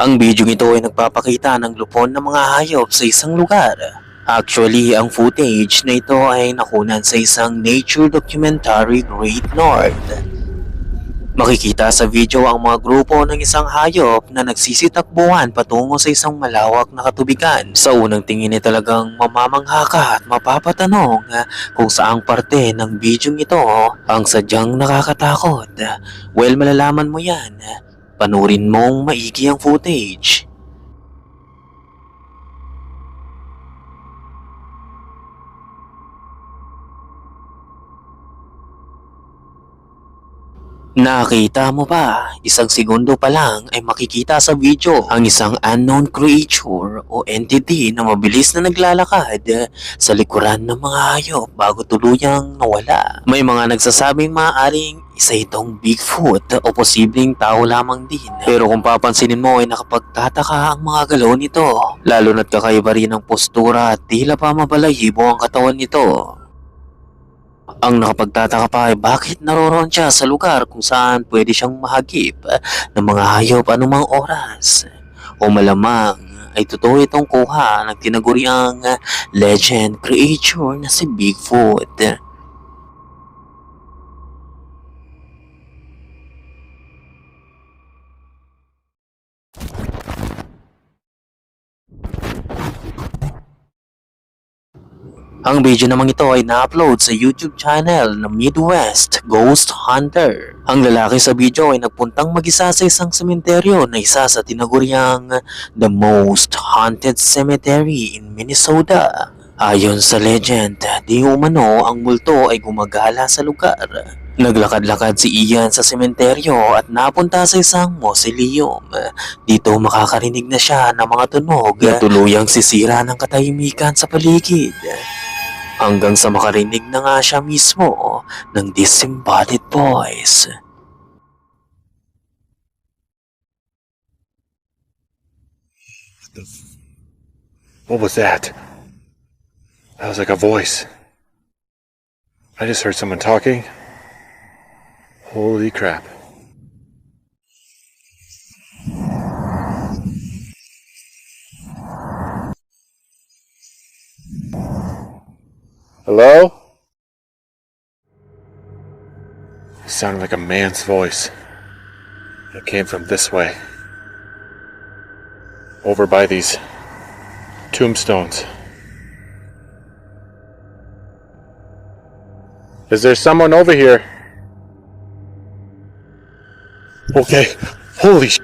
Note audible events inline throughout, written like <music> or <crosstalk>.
Ang video ito ay nagpapakita ng lupon ng mga hayop sa isang lugar. Actually, ang footage na ito ay nakunan sa isang nature documentary Great North. Makikita sa video ang mga grupo ng isang hayop na nagsisitakbuhan patungo sa isang malawak na katubigan. Sa unang tingin ay talagang mamamangha ka at mapapatanong ah, kung saang parte ng video ito ang sadyang nakakatakot. Well, malalaman mo yan panurin mong maigi ang footage. Nakita mo ba? Isang segundo pa lang ay makikita sa video ang isang unknown creature o entity na mabilis na naglalakad sa likuran ng mga hayop bago tuluyang nawala. May mga nagsasabing maaaring isa itong Bigfoot o posibleng tao lamang din. Pero kung papansinin mo ay nakapagtataka ang mga galaw nito. Lalo na't kakaiba rin ang postura at tila pa mabalahibo ang katawan nito. Ang nakapagtataka pa ay bakit naroroon siya sa lugar kung saan pwede siyang mahagip ng mga hayop anumang oras. O malamang ay totoo itong kuha ng tinaguriang legend creature na si Bigfoot. Ang video namang ito ay na-upload sa YouTube channel ng Midwest Ghost Hunter. Ang lalaki sa video ay nagpuntang mag-isa sa isang sementeryo na isa sa tinaguriang The Most Haunted Cemetery in Minnesota. Ayon sa legend, di umano ang multo ay gumagala sa lugar. Naglakad-lakad si Ian sa sementeryo at napunta sa isang mausoleum. Dito makakarinig na siya ng mga tunog na tuluyang sisira ng katahimikan sa paligid. Hanggang sa makarinig na nga siya mismo ng disembodied voice. What was that? That was like a voice. I just heard someone talking. Holy crap. Hello? It sounded like a man's voice. It came from this way. Over by these tombstones. Is there someone over here? Okay. Holy sh!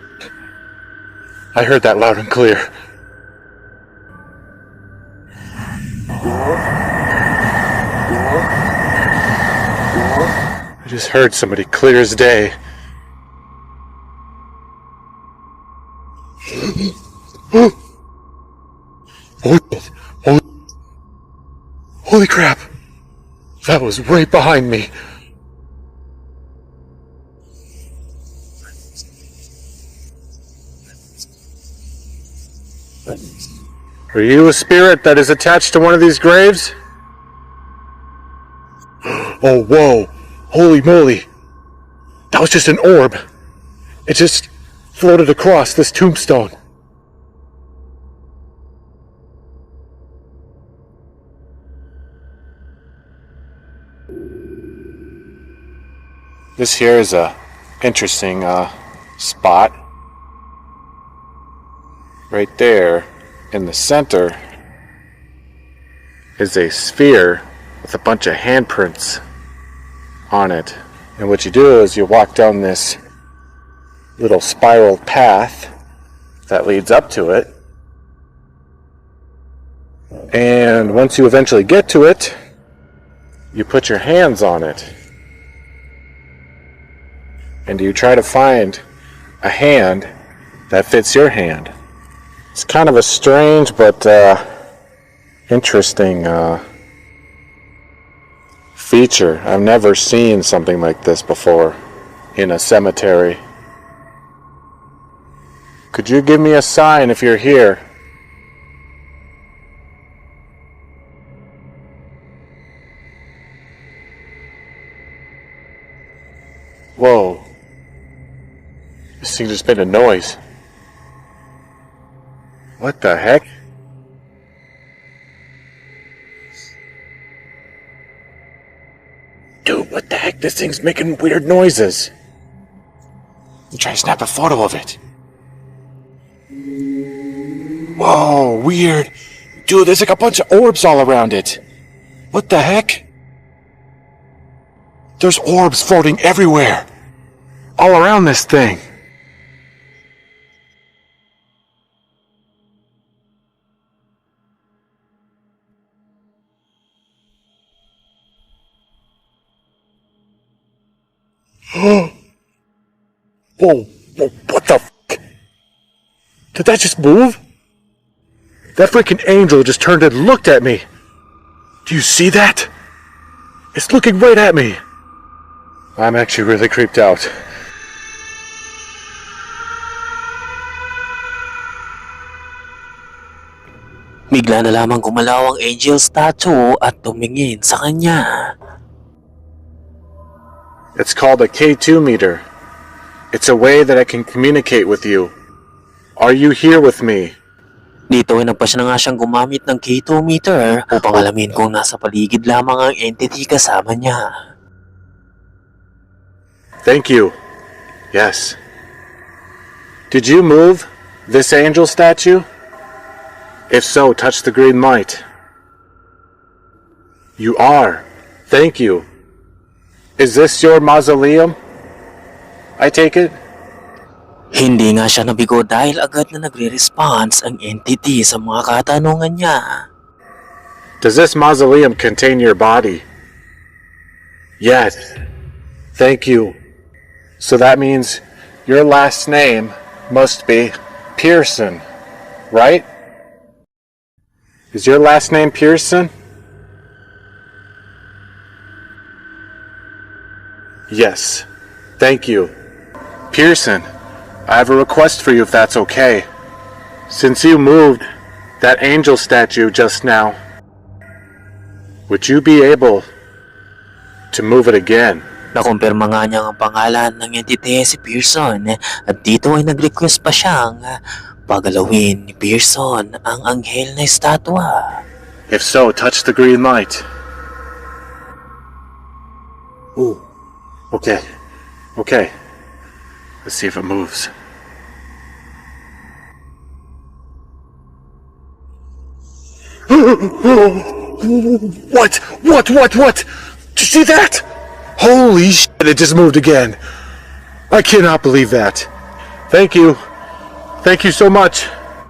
I heard that loud and clear. Just heard somebody clear as day. Holy, holy, holy crap! That was right behind me. Are you a spirit that is attached to one of these graves? Oh, whoa. Holy moly. That was just an orb. It just floated across this tombstone. This here is a interesting uh, spot. Right there in the center is a sphere with a bunch of handprints on it. And what you do is you walk down this little spiral path that leads up to it. And once you eventually get to it, you put your hands on it. And you try to find a hand that fits your hand. It's kind of a strange but uh, interesting uh, feature. I've never seen something like this before in a cemetery. Could you give me a sign if you're here? Whoa. This thing just made a noise. What the heck? This thing's making weird noises. I'm trying to snap a photo of it. Whoa, weird. Dude, there's like a bunch of orbs all around it. What the heck? There's orbs floating everywhere. All around this thing. <gasps> Whoa, whoa, what the f? Did that just move? That freaking angel just turned and looked at me. Do you see that? It's looking right at me. I'm actually really creeped out. Bigla na lamang gumalaw ang angel statue at tumingin sa kanya. It's called a K2 meter. It's a way that I can communicate with you. Are you here with me? Dito ay nagpasya na nga siyang gumamit ng K2 meter upang alamin kung nasa paligid lamang ang entity kasama niya. Thank you. Yes. Did you move this angel statue? If so, touch the green light. You are. Thank you. Is this your mausoleum? I take it? Hindi nga siya nabigo dahil agad na nagre-response ang entity sa mga katanungan niya. Does this mausoleum contain your body? Yes. Thank you. So that means your last name must be Pearson, right? Is your last name Pearson? Yes. Thank you. Pearson, I have a request for you if that's okay. Since you moved that angel statue just now, would you be able to move it again? Nakumpirma nga niya ang pangalan ng entity si Pearson at dito ay nag-request pa siyang pagalawin ni Pearson ang anghel na estatwa. If so, touch the green light. Ooh. Okay. Okay. Let's see if it moves. <gasps> what? What? What? What? Did you see that? Holy shit, it just moved again. I cannot believe that. Thank you. Thank you so much.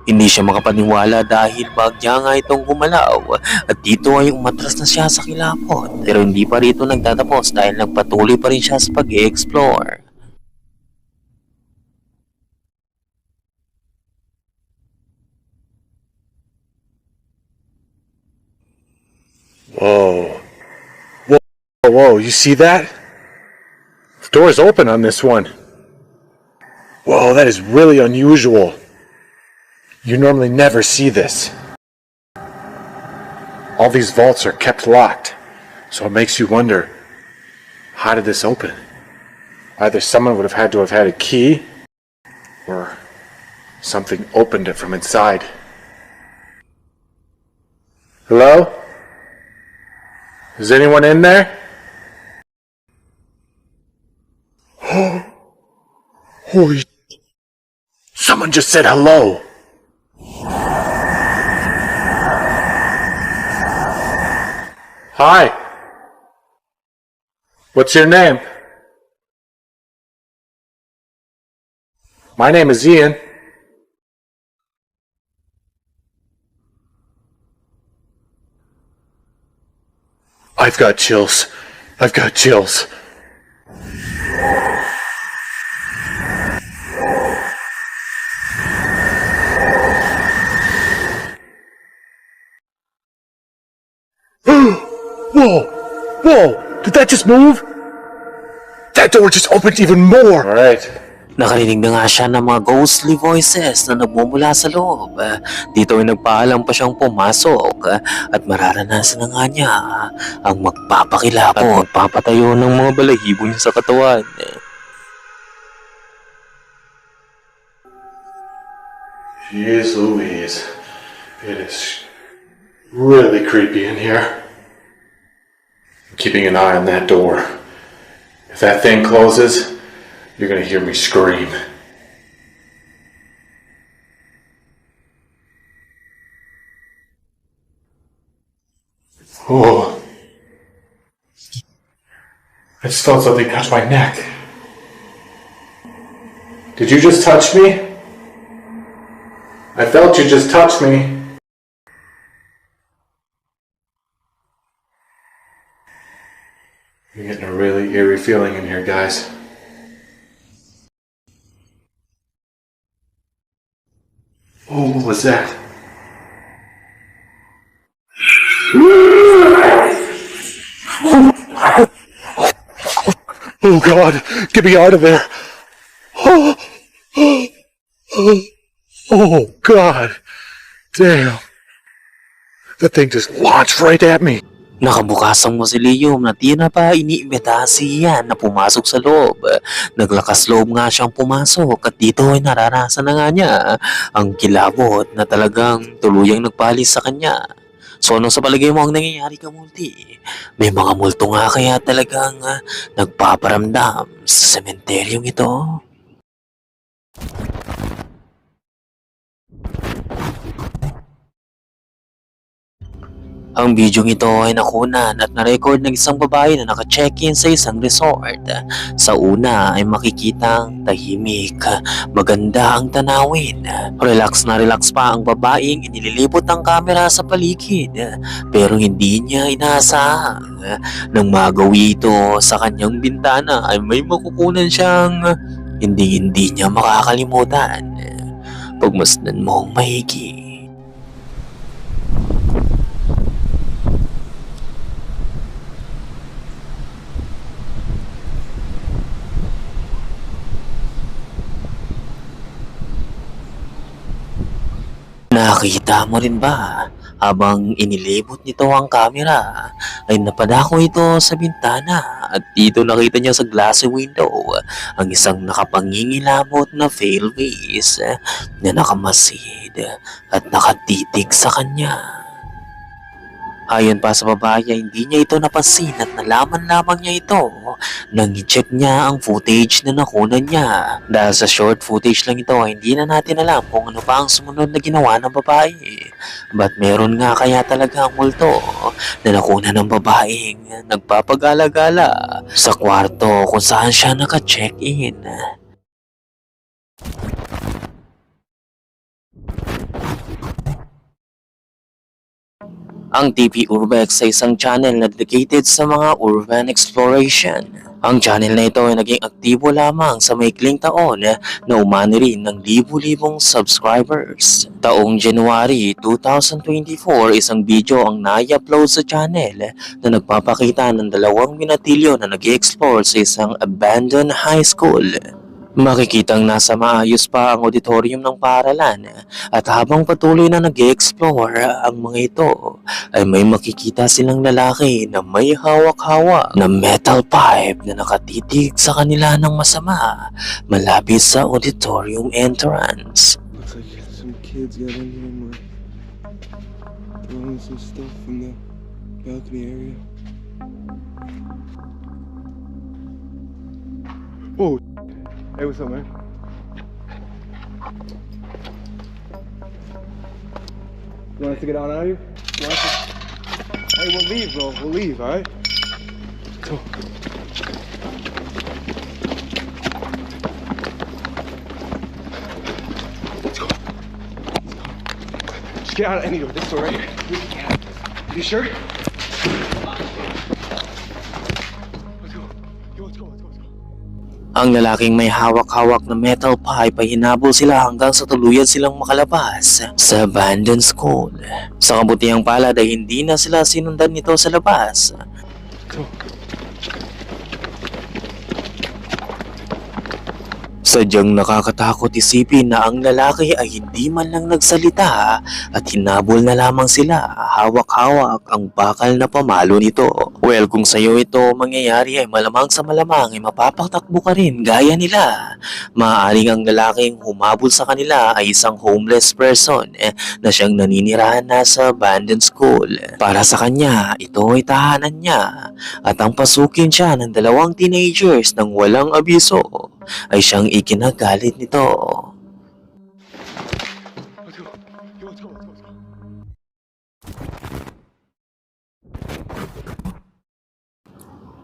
Hindi siya makapaniwala dahil bagya nga itong gumalaw at dito ay umatras na siya sa kilapot. Pero hindi pa rito nagtatapos dahil nagpatuloy pa rin siya sa pag-explore. Whoa. Whoa, whoa, you see that? The door's open on this one. Whoa, that is really unusual. You normally never see this. All these vaults are kept locked, so it makes you wonder how did this open? Either someone would have had to have had a key, or something opened it from inside. Hello? Is anyone in there? <gasps> Holy. Someone just said hello. Hi. What's your name? My name is Ian. I've got chills. I've got chills. <gasps> Whoa! Did that just move? That door just opened even more! Alright. Nakarinig na nga siya ng mga ghostly voices na nagmumula sa loob. Ah, Dito ay nagpaalam pa siyang pumasok ah, at mararanasan na nga niya ah, ang magpapakilabo at magpapatayo ng mga balahibo niya sa katawan. Jeez Louise. It is really creepy in here. Keeping an eye on that door. If that thing closes, you're gonna hear me scream. Oh. I just felt something touch my neck. Did you just touch me? I felt you just touch me. You're getting a really eerie feeling in here, guys. Oh, what was that? Oh god, get me out of there! Oh, oh, oh, oh god! Damn! That thing just launched right at me! Nakabukas ang mausoleum na di na pa iniimbita siya na pumasok sa loob. Naglakas loob nga siyang pumasok at dito ay naranasan na nga niya ang kilabot na talagang tuluyang nagpalis sa kanya. So ano sa palagay mo ang nangyayari ka multi? May mga multo nga kaya talagang ah, nagpaparamdam sa sementeryong ito. Ang bidyong ito ay nakunan at na-record ng isang babae na naka-check-in sa isang resort. Sa una ay makikitang tahimik, maganda ang tanawin. Relax na relax pa ang babaeng inililibot ang kamera sa paligid. Pero hindi niya inaasahang nang magawi ito sa kanyang bintana ay may makukunan siyang hindi hindi niya makakalimutan. Pagmasdan mo ang. Nakita mo rin ba? Habang inilibot nito ang kamera, ay napadako ito sa bintana at dito nakita niya sa glassy window ang isang nakapangingilabot na pale face na nakamasid at nakatitig sa kanya. Ayon pa sa babae, hindi niya ito napansin at nalaman lamang niya ito nang i-check niya ang footage na nakunan niya. Dahil sa short footage lang ito, hindi na natin alam kung ano pa ang sumunod na ginawa ng babae. Ba't meron nga kaya talaga ang multo na nakunan ng babaeng nagpapagala-gala sa kwarto kung saan siya naka-check-in. Ang TP Urbex ay isang channel na dedicated sa mga urban exploration. Ang channel na ito ay naging aktibo lamang sa maikling taon na umani rin ng libu-libong subscribers. Taong January 2024, isang video ang nai-upload sa channel na nagpapakita ng dalawang binatilyo na nag explore sa isang abandoned high school. Makikitang nasa maayos pa ang auditorium ng paaralan at habang patuloy na nag explore ang mga ito ay may makikita silang lalaki na may hawak-hawak na metal pipe na nakatitig sa kanila ng masama malapit sa auditorium entrance. Oh, hey, what's up, man? You want us to get on out of here? To- Hey, we'll leave, bro. We'll leave, alright? Go. Let's go. Let's go. Just get out of any door. This door right here. You sure? Ang lalaking may hawak-hawak na metal pipe ay hinabol sila hanggang sa tuluyan silang makalabas sa abandoned school. Sa kabutihang palad ay hindi na sila sinundan nito sa labas Sadyang nakakatakot isipin na ang lalaki ay hindi man lang nagsalita at hinabol na lamang sila hawak-hawak ang bakal na pamalo nito. Well, kung sa'yo ito mangyayari ay malamang sa malamang ay mapapatakbo ka rin gaya nila. Maaaring ang lalaking humabol sa kanila ay isang homeless person eh, na siyang naninirahan na sa abandoned school. Para sa kanya, ito ay tahanan niya at ang pasukin siya ng dalawang teenagers ng walang abiso ay siyang ikinagalit nito.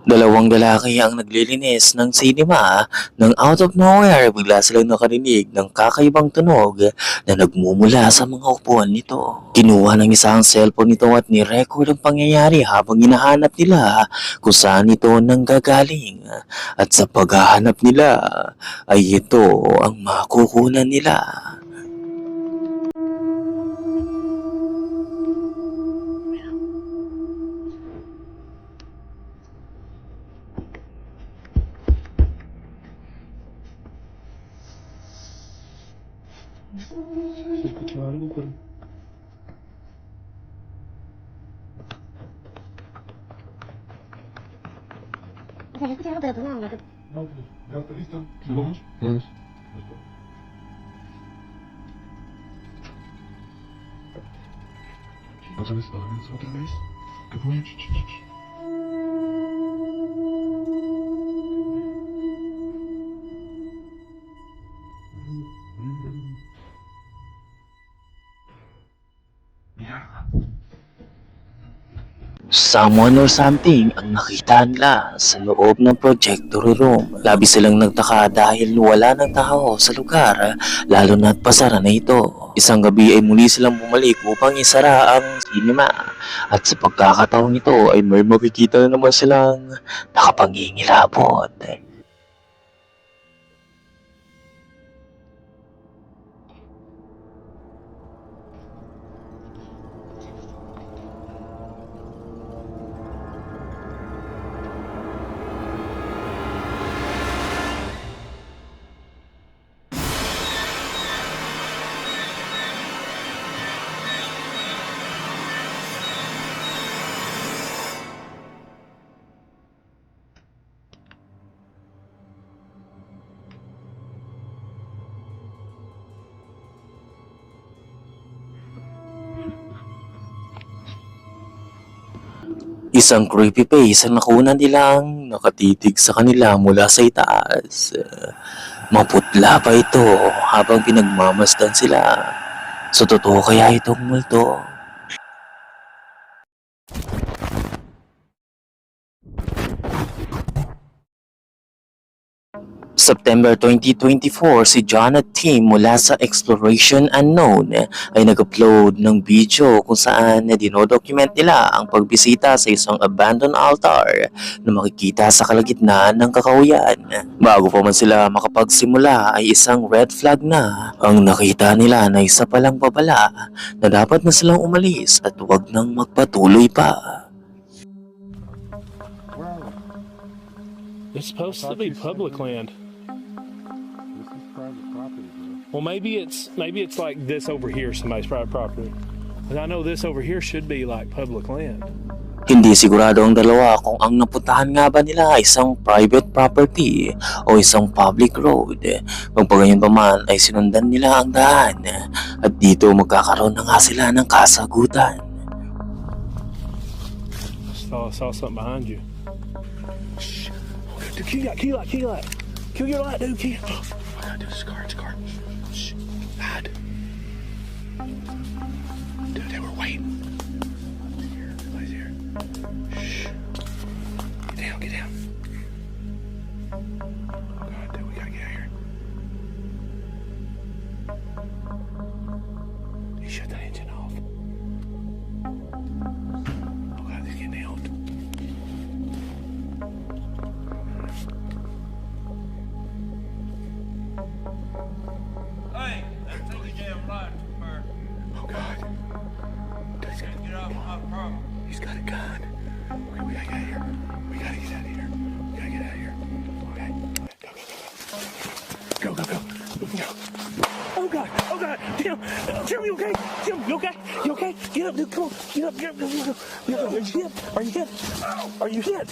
Dalawang lalaki ang naglilinis ng cinema nang out of nowhere bigla silang nakarinig ng kakaibang tunog na nagmumula sa mga upuan nito. Kinuha ng isa ang cellphone nito at ni-record ang pangyayari habang hinahanap nila kung saan ito nanggagaling. At sa paghahanap nila ay ito ang makukunan nila. ja dat wel lekker. Dat is dan klopt. Yes. Wat is? Someone or something ang nakita nila sa loob ng projector room. Labi silang nagtaka dahil wala ng tao sa lugar, lalo na't pasara na ito. Isang gabi ay muli silang bumalik upang isara ang cinema. At sa pagkakataong ito ay may makikita na naman silang nakapangingilabot. Isang creepy face ang nakunan nilang nakatitig sa kanila mula sa itaas. Maputla pa ito habang pinagmamasdan sila. So totoo kaya itong multo? September 2024, si John at Tim mula sa Exploration Unknown ay nag-upload ng video kung saan dinodocument nila ang pagbisita sa isang abandoned altar na makikita sa kalagitnaan ng kakahuyan. Bago pa man sila makapagsimula ay isang red flag na ang nakita nila na isa palang babala na dapat na silang umalis at huwag nang magpatuloy pa. It's supposed to be public land. Well, maybe it's maybe it's like this over here, somebody's private property. And I know this over here should be like public land. Hindi sigurado ang dalawa kung ang napuntahan nga ba nila ay isang private property o isang public road. Magpagayon pa man ay sinundan nila ang daan at dito magkakaroon na nga sila ng kasagutan. Saw saw something behind you. Shh. Dude, key light, key light, key light. Kill your light, dude. Key. Oh my god, dude, it's a Shh. Dad. Dude, they were waiting. Here. Here. Shh. Get down, get down. Oh God! Oh God! Tim! Tim, you okay? Tim, you okay? You okay? Get up, dude. Come on. Get up, get up, get up, get up. Are you hit? Are you hit? Are you hit?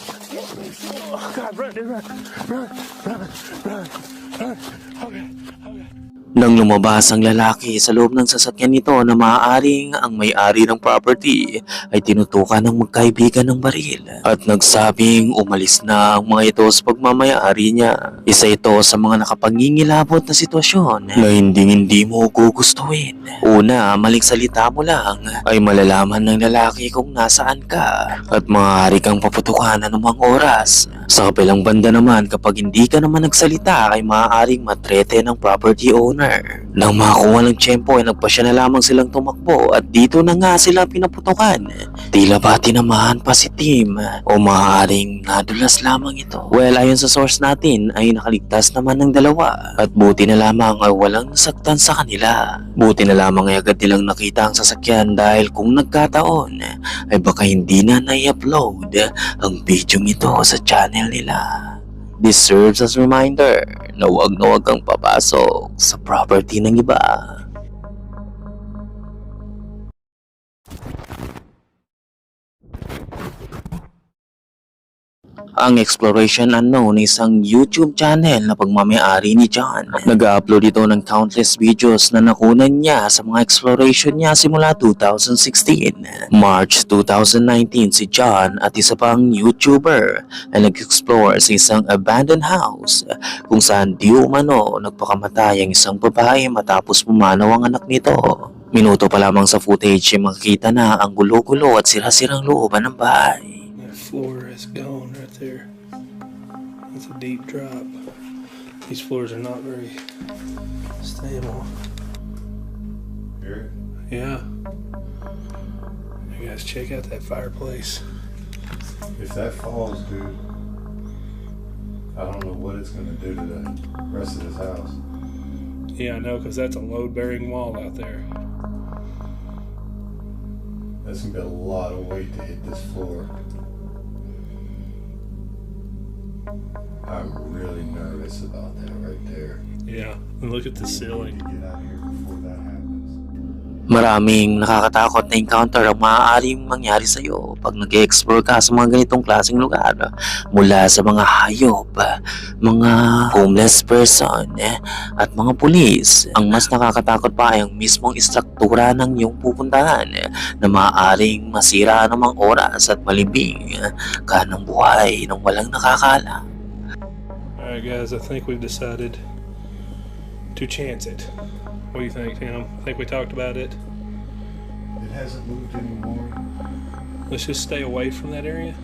Oh God, run, dude, run. Run, run, run, run. Okay, okay. Nang lumabas ang lalaki sa loob ng sasakyan nito na maaaring ang may-ari ng property ay tinutukan ng magkaibigan ng baril at nagsabing umalis na ang mga ito sa pagmamayari niya. Isa ito sa mga nakapangingilabot na sitwasyon na hindi hindi mo gugustuhin. Una, maling salita mo lang ay malalaman ng lalaki kung nasaan ka at maaari kang paputukan anumang oras. Sa kabilang banda naman kapag hindi ka naman nagsalita ay maaaring matrete ng property owner. Nang makakuha ng tiyempo ay nagpasya na lamang silang tumakbo at dito na nga sila pinaputukan. Tila ba tinamahan pa si Tim o maaaring nadulas lamang ito. Well ayon sa source natin ay nakaligtas naman ng dalawa at buti na lamang ay walang nasaktan sa kanila. Buti na lamang ay agad nilang nakita ang sasakyan dahil kung nagkataon ay baka hindi na nai-upload ang video ito sa channel nila. This serves as reminder na huwag na huwag kang papasok sa property ng iba. Ang Exploration Unknown isang YouTube channel na pagmamayari ni John. Nag-upload ito ng countless videos na nakunan niya sa mga exploration niya simula 2016. March 2019 si John at isa pang YouTuber ay nag-explore sa isang abandoned house kung saan di umano nagpakamatay ang isang babae matapos pumanaw ang anak nito. Minuto pa lamang sa footage ay makikita na ang gulo-gulo at sira-sirang looban ng bahay. Floor is gone right there. That's a deep drop. These floors are not very stable. Here? Yeah. You guys check out that fireplace. If that falls, dude, I don't know what it's gonna do to the rest of this house. Yeah, I know, because that's a load bearing wall out there. That's gonna be a lot of weight to hit this floor. I'm really nervous about that right there. Yeah. And look at the ceiling. Maraming nakakatakot na encounter ang maaaring mangyari sa iyo pag nag explore ka sa mga ganitong klaseng lugar. Mula sa mga hayop, mga homeless person, eh, at mga pulis. Ang mas nakakatakot pa ay ang mismong istruktura ng iyong pupuntahan eh, na maaaring masira namang oras at malibing ka ng buhay ng walang nakakala. Alright, guys, I think we've decided to chance it. What do you think, Tim? I think we talked about it. It hasn't moved anymore. Let's just stay away from that area.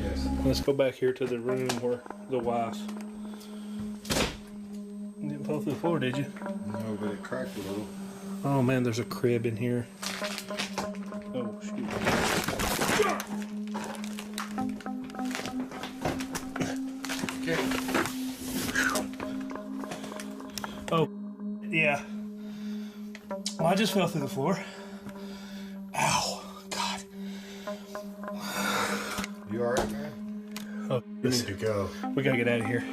Yes. Let's go back here to the room where the wife. You didn't fall through the floor, did you? No, but it cracked a little. Oh man, there's a crib in here. Oh shoot. Oh, yeah. I just fell through the floor. Ow, God. You alright, man? Oh, We need to go. we gotta get out of here.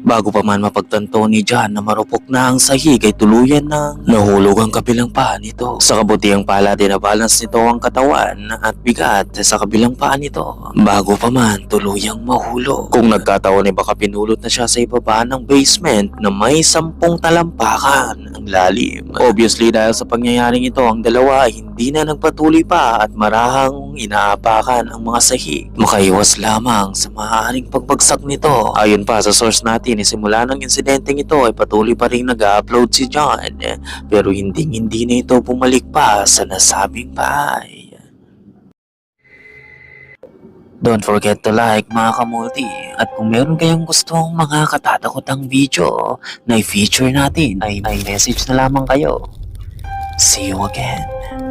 Bago pa man mapagtanto ni John na marupok na ang sahig ay tuluyan ng nahulog ang kabilang paa nito. Sa kabutihang pala din balance nito ang katawan at bigat sa kabilang paa nito. Bago pa man tuluyang mahulog. Kung nagkataon ay baka pinulot na siya sa ibaba ng basement na may sampung talampakan ang lalim. Obviously dahil sa pangyayaring ito ang dalawa ay hindi na nagpatuloy pa at marahang inaapakan ang mga sahig. Makaiwas lamang sa maaaring pagbagsak nito. Ayon pa sa source natin, simula ng insidenteng ito ay patuloy pa rin nag-upload si John pero hindi hindi na ito bumalik pa sa nasabing bahay. Don't forget to like mga kamulti at kung meron kayong gustong mga katatakotang video na i-feature natin ay, ay message na lamang kayo. See you again.